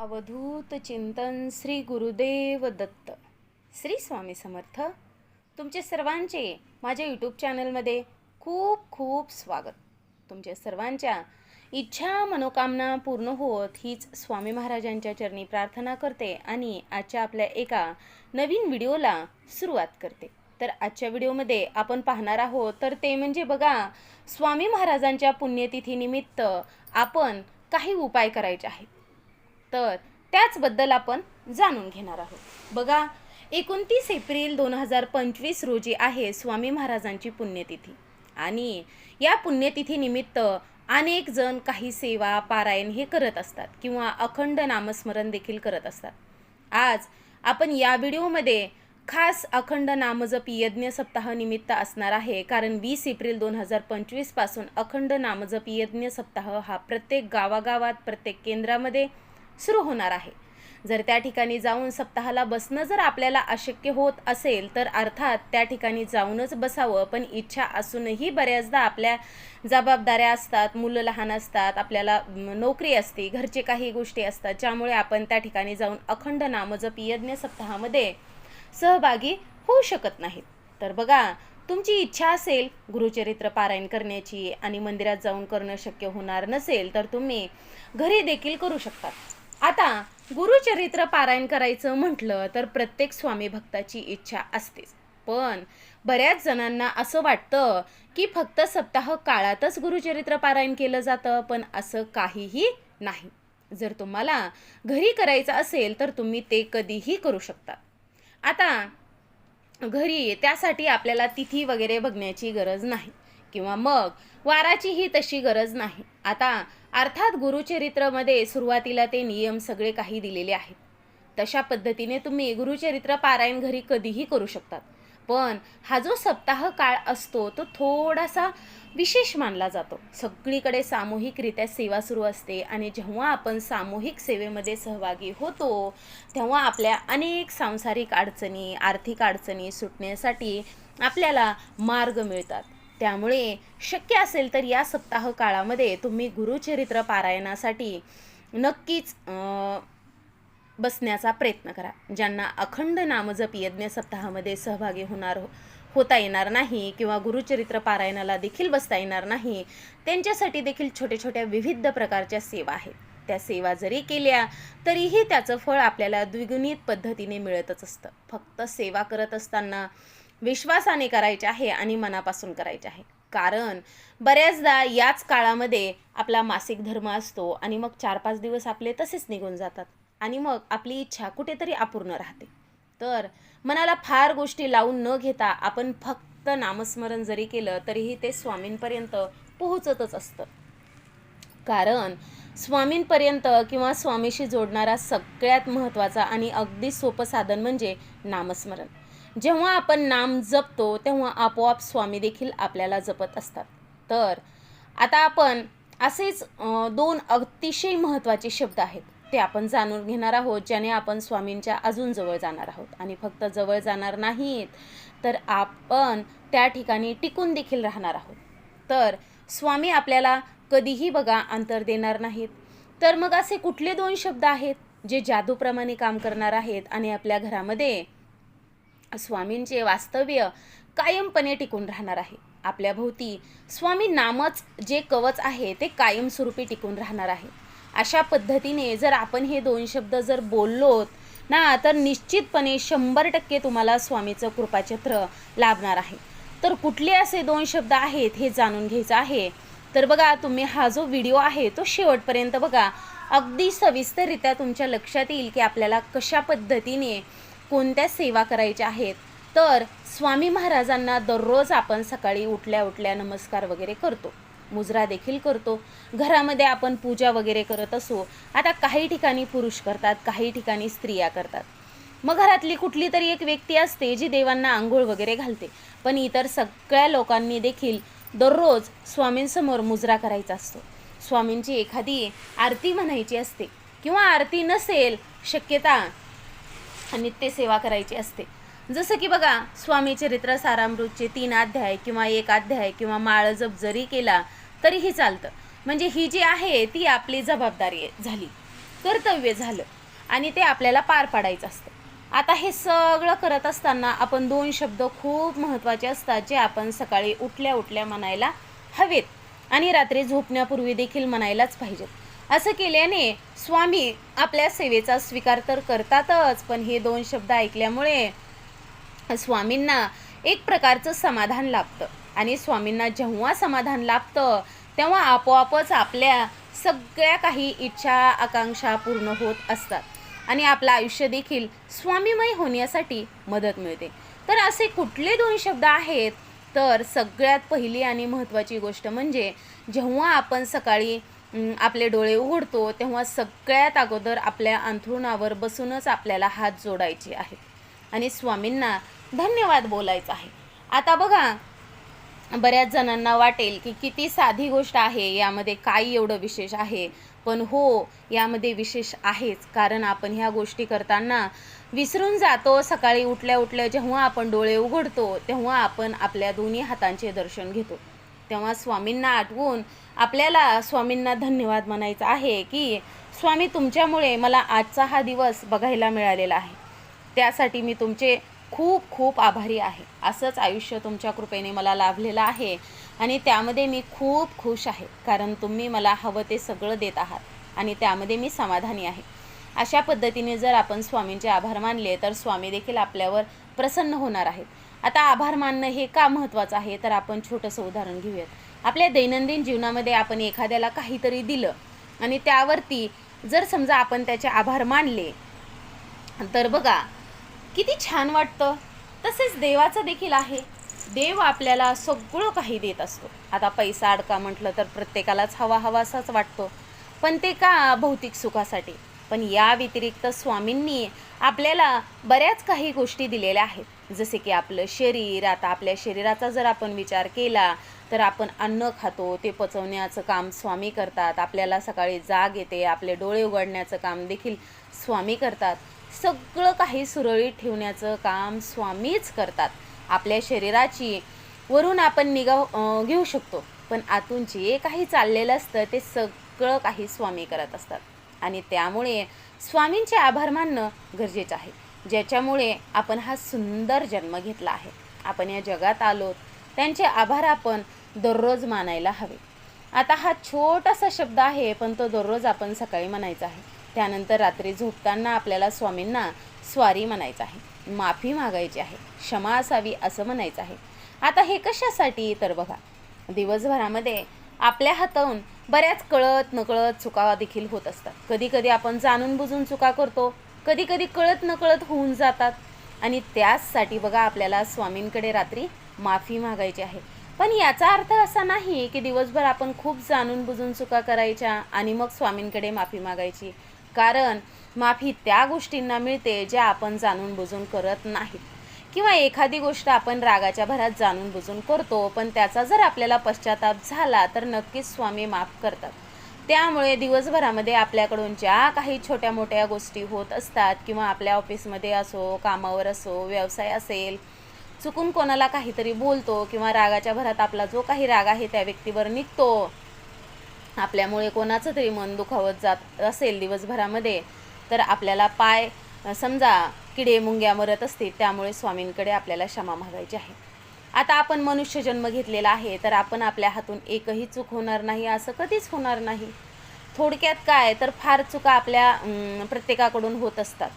अवधूत चिंतन श्री गुरुदेव दत्त. श्री स्वामी समर्थ. तुमचे सर्वांचे माझ्या यूट्यूब चॅनलमध्ये खूप खूप स्वागत. तुमच्या सर्वांच्या इच्छा मनोकामना पूर्ण होत हीच स्वामी महाराजांच्या चरणी प्रार्थना करते आणि आजच्या आपल्या एका नवीन व्हिडिओला सुरुवात करते. तर आजच्या व्हिडिओमध्ये आपण पाहणार आहोत तर ते म्हणजे बघा स्वामी महाराजांच्या पुण्यतिथीनिमित्त आपण काही उपाय करायचे आहेत. तर त्याचबद्दल आपण जाणून घेणार आहोत. बघा एकोणतीस एप्रिल दोन हजार पंचवीस रोजी आहे स्वामी महाराजांची पुण्यतिथी. आणि या पुण्यतिथीनिमित्त अनेक जण काही सेवा पारायण हे करत असतात किंवा अखंड नामस्मरण देखील करत असतात. आज आपण या व्हिडिओमध्ये खास अखंड नामजप यज्ञ सप्ताह निमित्त असणार आहे. कारण वीस एप्रिल दोन हजार पंचवीसपासून अखंड नामजप यज्ञ सप्ताह हा प्रत्येक गावागावात प्रत्येक केंद्रामध्ये सुरू होणार आहे. जर त्या ठिकाणी जाऊन सप्ताहाला बसणं जर आपल्याला अशक्य होत असेल तर अर्थात त्या ठिकाणी जाऊनच बसावं. पण इच्छा असूनही बऱ्याचदा आपल्या जबाबदाऱ्या असतात मुलं लहान असतात आपल्याला नोकरी असते घरचे काही गोष्टी असतात ज्यामुळे आपण त्या ठिकाणी जाऊन अखंड नामजप यज्ञ सप्ताहामध्ये सहभागी होऊ शकत नाहीत. तर बघा तुमची इच्छा असेल गुरुचरित्र पारायण करण्याची आणि मंदिरात जाऊन करणं शक्य होणार नसेल तर तुम्ही घरी देखील करू शकता. आता गुरुचरित्र पारायण करायचं म्हटलं तर प्रत्येक स्वामी भक्ताची इच्छा असतेच. पण बऱ्याच जणांना असं वाटतं की फक्त सप्ताह काळातच गुरुचरित्र पारायण केलं जातं पण असं काहीही नाही. जर तुम्हाला घरी करायचं असेल तर तुम्ही ते कधीही करू शकता. आता घरी त्यासाठी आपल्याला तिथी वगैरे बघण्याची गरज नाही किंवा मग वाराचीही तशी गरज नाही. आता अर्थात गुरुचरित्रमध्ये सुरुवातीला ते नियम सगळे काही दिलेले आहेत. तशा पद्धतीने तुम्ही गुरुचरित्र पारायण घरी कधीही करू शकतात. पण हा जो सप्ताह काळ असतो तो थोडासा विशेष मानला जातो. सगळीकडे सामूहिकरित्या सेवा सुरू असते आणि जेव्हा आपण सामूहिक सेवेमध्ये सहभागी होतो तेव्हा आपल्या अनेक सांसारिक अडचणी आर्थिक अडचणी सुटण्यासाठी आपल्याला मार्ग मिळतात. त्यामुळे शक्य असेल तर या सप्ताह काळामध्ये तुम्ही गुरुचरित्र पारायणासाठी नक्कीच बसण्याचा प्रयत्न करा ज्यांना अखंड नामजप यज्ञ सप्ताहामध्ये सहभागी होणार हो होता येणार नाही किंवा गुरुचरित्र पारायणाला देखील बसता येणार नाही त्यांच्यासाठी देखील छोट्या छोट्या विविध प्रकारच्या सेवा आहेत. त्या सेवा जरी केल्या तरीही त्याचं फळ आपल्याला द्विगुणित पद्धतीने मिळतच असतं. फक्त सेवा करत असताना विश्वासाने करायचे आहे आणि मनापासून करायचे आहे. कारण बऱ्याचदा याच काळामध्ये आपला मासिक धर्म असतो आणि मग चार पाच दिवस आपले तसेच निघून जातात आणि मग आपली इच्छा कुठेतरी अपूर्ण राहते. तर मनाला फार गोष्टी लावून न घेता आपण फक्त नामस्मरण जरी केलं तरीही ते स्वामींपर्यंत पोहोचतच असतं. कारण स्वामींपर्यंत किंवा स्वामीशी जोडणारा सगळ्यात महत्त्वाचा आणि अगदी सोपं साधन म्हणजे नामस्मरण. जेव्हा आपण नाम जपतो तेव्हा आपोआप स्वामी देखील आपल्याला जपत असतात. तर आता आपण असेच दोन अतिशय महत्त्वाचे शब्द आहेत. ते आपण जाणून घेणार आहोत ज्याने आपण स्वामींच्या अजून जवळ जाणार आहोत. आणि फक्त जवळ जाणार नाहीत तर आपण त्या ठिकाणी टिकून देखील राहणार आहोत. तर स्वामी आपल्याला कधीही बघा अंतर देणार नाहीत. तर मग असे कुठले दोन शब्द आहेत जे जादूप्रमाणे काम करणार आहेत आणि आपल्या घरामध्ये स्वामींचे वास्तव्य कायमपणे टिकून राहणार आहे. आपल्या भोवती स्वामी नामच जे कवच आहे ते कायमस्वरूपी टिकून राहणार आहे. अशा पद्धतीने जर आपण हे दोन शब्द जर बोललोत ना तर निश्चितपणे शंभर टक्के तुम्हाला स्वामीचं कृपाचित्र लाभणार आहे. तर कुठले असे दोन शब्द आहेत हे जाणून घ्यायचं आहे. तर बघा तुम्ही हा जो व्हिडिओ आहे तो शेवटपर्यंत बघा. अगदी सविस्तररित्या तुमच्या लक्षात येईल की आपल्याला कशा पद्धतीने कोणत्या सेवा करायच्या आहेत? तर स्वामी महाराजांना दररोज आपण सकाळी उठल्या उठल्या नमस्कार वगैरे करतो. मुजरा देखील करतो. घरामध्ये आपण पूजा वगैरे करत असो. आता काही ठिकाणी पुरुष करतात काही ठिकाणी स्त्रिया करतात. मग घरातली कुठली तरी एक व्यक्ती असते जी देवांना आंघोळ वगैरे घालते. पण इतर सगळ्या लोकांनी देखील दररोज स्वामींसमोर मुजरा करायचा असतो. स्वामींची एखादी आरती म्हणायची असते किंवा आरती नसेल शक्यता नित्यसेवा करायची असते. जसं की बघा स्वामी चरित्र सारामृतचे तीन अध्याय किंवा एक अध्याय किंवा माळ जप जरी केला तरीही चालतं. म्हणजे ही जी आहे ती आपली जबाबदारी झाली. कर्तव्य झालं आणि ते आपल्याला पार पाडायचं असतं. आता हे सगळं करत असताना आपण दोन शब्द खूप महत्त्वाचे असतात जे आपण सकाळी उठल्या उठल्या म्हणायला हवेत आणि रात्री झोपण्यापूर्वी देखील म्हणायलाच पाहिजेत. असं केल्याने स्वामी आपल्या सेवेचा स्वीकार तर करतातच पण हे दोन शब्द ऐकल्यामुळे स्वामींना एक प्रकारचं समाधान लाभतं. आणि स्वामींना जेव्हा समाधान लाभतं तेव्हा आपोआपच आपल्या सगळ्या काही इच्छा आकांक्षा पूर्ण होत असतात. आणि आपलं आयुष्य देखील स्वामीमय होण्यासाठी मदत मिळते. तर असे कुठले दोन शब्द आहेत? तर सगळ्यात पहिली आणि महत्त्वाची गोष्ट म्हणजे जेव्हा आपण सकाळी आपले डोळे उघडतो तेव्हा सगळ्यात अगोदर आपल्या अंथरुणावर बसूनच आपल्याला हात जोडायचे आहे आणि स्वामींना धन्यवाद बोलायचं आहे. आता बघा बऱ्याच जणांना वाटेल की किती साधी गोष्ट आहे यामध्ये काय एवढं विशेष आहे. पण हो यामध्ये विशेष आहेच कारण आपण ह्या गोष्टी करताना विसरून जातो. सकाळी उठल्या उठल्या जेव्हा आपण डोळे उघडतो तेव्हा आपण आपल्या दोन्ही हातांचे दर्शन घेतो. तेव्हा स्वामींना आठवून आपल्याला स्वामींना धन्यवाद म्हणायचा आहे की स्वामी तुमच्यामुळे मला आजचा हा दिवस बघायला मिळालेला आहे. त्यासाठी मी तुमचे खूप खूप आभारी आहे. असंच आयुष्य तुमच्या कृपेने मला लाभलेलं आहे आणि त्यामध्ये मी खूप खुश आहे कारण तुम्ही मला हवं ते सगळं देत आहात आणि त्यामध्ये मी समाधानी आहे. अशा पद्धतीने जर आपण स्वामींचे आभार मानले तर स्वामी देखील आपल्यावर प्रसन्न होणार आहेत. आता आभार मानणं हे का महत्त्वाचं आहे तर आपण छोटंसं उदाहरण घेऊयात. आपल्या दैनंदिन जीवनामध्ये आपण एखाद्याला काहीतरी दिलं आणि त्यावरती जर समजा आपण त्याचे आभार मानले तर बघा किती छान वाटतं. तसेच देवाचं देखील आहे. देव आपल्याला सगळं काही देत असतो. आता पैसा अडका म्हटलं तर प्रत्येकालाच हवा हवासाच वाटतो. पण ते का भौतिक सुखासाठी? पण या व्यतिरिक्त स्वामींनी आपल्याला बऱ्याच काही गोष्टी दिलेल्या आहेत. जसे की आपलं शरीर आता आपल्या शरीराचा जर आपण विचार केला तर आपण अन्न खातो ते पचवण्याचं काम स्वामी करतात. आपल्याला सकाळी जाग येते आपले डोळे उघडण्याचं काम देखील स्वामी करतात. सगळं काही सुरळीत ठेवण्याचं काम स्वामीच करतात. आपल्या शरीराची वरून आपण निगा घेऊ शकतो. पण आतून जे काही चाललेलं असतं ते सगळं काही स्वामी करत असतात. आणि त्यामुळे स्वामींचे आभार मानणं गरजेचं आहे. ज्याच्यामुळे आपण हा सुंदर जन्म घेतला आहे. आपण या जगात आलो त्यांचे आभार आपण दररोज मानायला हवे. आता हा छोटासा शब्द आहे पण तो दररोज आपण सकाळी म्हणायचा आहे. त्यानंतर रात्री झोपताना आपल्याला स्वामींना स्वारी म्हणायचं आहे. माफी मागायची आहे. क्षमा असावी असं म्हणायचं आहे. आता हे कशासाठी? तर बघा दिवसभरामध्ये आपल्या हाताहून बऱ्याच कळत नकळत चुका देखील होत असतात. कधीकधी आपण जाणून बुजून चुका करतो. कधी कधी कळत नकळत होऊन जातात. आणि त्याचसाठी बघा आपल्याला स्वामींकडे रात्री माफी मागायची आहे. पण याचा अर्थ असा नाही की दिवसभर आपण खूप जाणून बुजून चुका करायच्या आणि मग स्वामींकडे माफी मागायची. कारण माफी त्या गोष्टींना मिळते ज्या आपण जाणून बुजून करत नाहीत किंवा एखादी गोष्ट आपण रागाच्या भरात जाणून बुजून करतो पण त्याचा जर आपल्याला पश्चाताप झाला तर नक्कीच स्वामी माफ करतात. त्यामुळे दिवसभरामध्ये आपल्याकडून ज्या काही छोट्या मोठ्या गोष्टी होत असतात किंवा आपल्या ऑफिसमध्ये असो कामावर असो व्यवसाय असेल चुकून कोणाला काहीतरी बोलतो किंवा रागाच्या भरात आपला जो काही राग आहे त्या व्यक्तीवर निघतो आपल्यामुळे कोणाचं तरी मन दुखावत जात असेल दिवसभरामध्ये तर आपल्याला पाय समजा किडे मुंग्या मरत असतील त्यामुळे स्वामींकडे आपल्याला क्षमा मागायची आहे. आता आपण मनुष्य जन्म घेतलेला आहे तर आपण आपल्या हातून एकही चूक होणार नाही असं कधीच होणार नाही. थोडक्यात काय तर फार चुका आपल्या प्रत्येकाकडून होत असतात.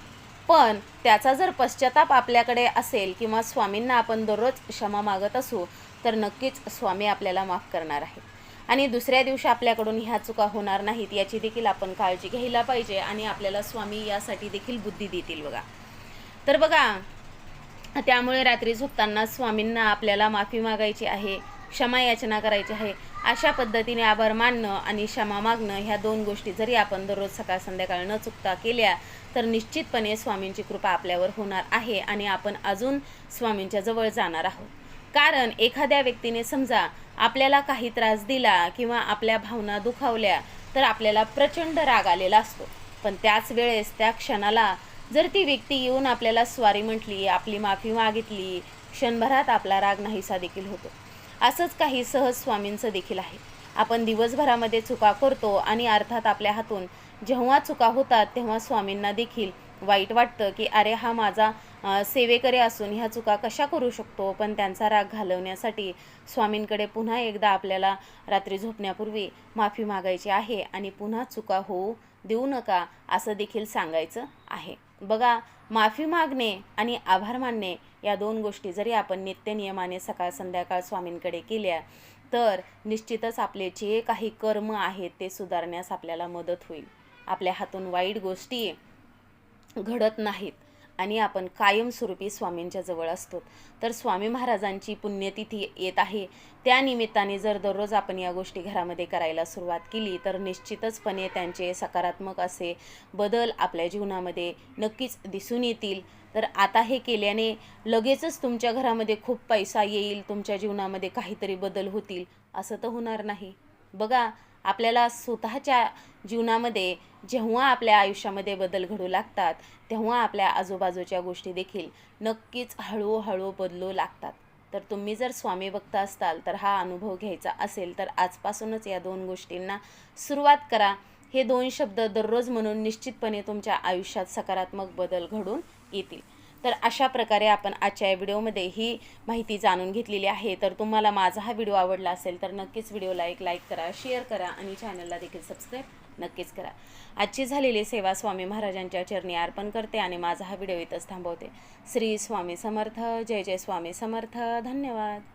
पण त्याचा जर पश्चाताप आपल्याकडे असेल किंवा स्वामींना आपण दररोज क्षमा मागत असू तर नक्कीच स्वामी आपल्याला माफ करणार आहेत. आणि दुसऱ्या दिवशी आपल्याकडून ह्या चुका होणार नाहीत याची देखील आपण काळजी घ्यायला पाहिजे आणि आपल्याला स्वामी यासाठी देखील बुद्धी देतील बघा. तर बघा त्यामुळे रात्री झोपताना स्वामींना आपल्याला माफी मागायची आहे क्षमा याचना करायची आहे. अशा पद्धतीने आभार मानणं आणि क्षमा मागणं ह्या दोन गोष्टी जरी आपण दररोज सकाळ संध्याकाळ न चुकता केल्या तर निश्चितपणे स्वामींची कृपा आपल्यावर होणार आहे आणि आपण अजून स्वामींच्या जवळ जाणार आहोत. कारण एखाद्या व्यक्तीने समजा आपल्याला काही त्रास दिला किंवा आपल्या भावना दुखावल्या तर आपल्याला प्रचंड राग आलेला असतो. पण त्याच वेळेस त्या क्षणाला जर ती व्यक्ती येऊन आपल्याला स्वारी म्हटली आपली माफी मागितली क्षणभरात आपला राग नाहीसा देखील होतो. असंच काही सहज स्वामींचं देखील आहे. आपण दिवसभरामध्ये चुका करतो आणि अर्थात आपल्या हातून जेव्हा चुका होतात तेव्हा स्वामींना देखील वाईट वाटतं की अरे हा माझा सेवेकरे सेवेकरी असून ह्या चुका कशा करू शकतो? पण त्यांचा राग घालवण्यासाठी स्वामींकडे पुन्हा एकदा आपल्याला रात्री झोपण्यापूर्वी माफी मागायची आहे आणि पुन्हा चुका होऊ देऊ नका असं देखील सांगायचं आहे. बघा माफी मागणे आणि आभार मानणे या दोन गोष्टी जरी आपण नित्यनियमाने सकाळ संध्याकाळ स्वामींकडे केल्या तर निश्चितच आपले जे काही कर्म आहेत ते सुधारण्यास आपल्याला मदत होईल. आपल्या हातून वाईट गोष्टी घडत नाहीत. आणि आपण कायमस्वरूपी स्वामींच्या जवळ असतो. तर स्वामी महाराजांची पुण्यतिथी येत आहे. त्या निमित्ताने जर दररोज आपण या गोष्टी घरामध्ये करायला सुरुवात केली तर निश्चितचपणे त्यांचे सकारात्मक असे बदल आपल्या जीवनामध्ये नक्कीच दिसून येतील. तर आता हे केल्याने लगेचच तुमच्या घरामध्ये खूप पैसा येईल तुमच्या जीवनामध्ये काहीतरी बदल होतील असं तर होणार नाही. बघा आपल्याला स्वतःच्या जीवनामध्ये जेव्हा आपल्या आयुष्यामध्ये बदल घडू लागतात तेव्हा आपल्या आजूबाजूच्या गोष्टी देखील नक्कीच हळूहळू बदलू लागतात. तर तुम्ही जर स्वामी भक्त असताल तर हा अनुभव घ्यायचा असेल तर आजपासूनच या दोन गोष्टींना सुरुवात करा. हे दोन शब्द दररोज म्हणून निश्चितपणे तुमच्या आयुष्यात सकारात्मक बदल घडून येतील. तर अशा प्रकारे आपण आजच्या या व्हिडिओमध्ये ही माहिती जाणून घेतलेली आहे. तर तुम्हाला माझा हा व्हिडिओ आवडला असेल तर नक्कीच व्हिडिओला एक लाईक करा शेअर करा आणि चॅनलला देखील सबस्क्राईब नक्कीच करा. आजची झालेली सेवा स्वामी महाराजांच्या चरणी अर्पण करते आणि माझा हा व्हिडिओ इथंच थांबवते. श्री स्वामी समर्थ जय जय स्वामी समर्थ. धन्यवाद.